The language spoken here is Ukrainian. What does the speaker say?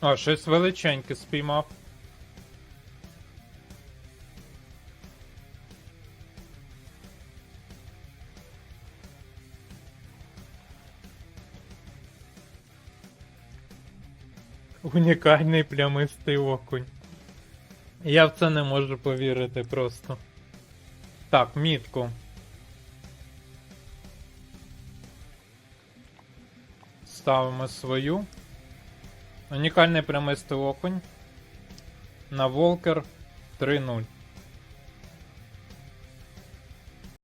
О, щось величеньке спіймав. Унікальний плямистий окунь. Я в це не можу повірити просто. Так, мітку. Ставимо свою. Унікальний прямистий окунь. На Волкер 3-0.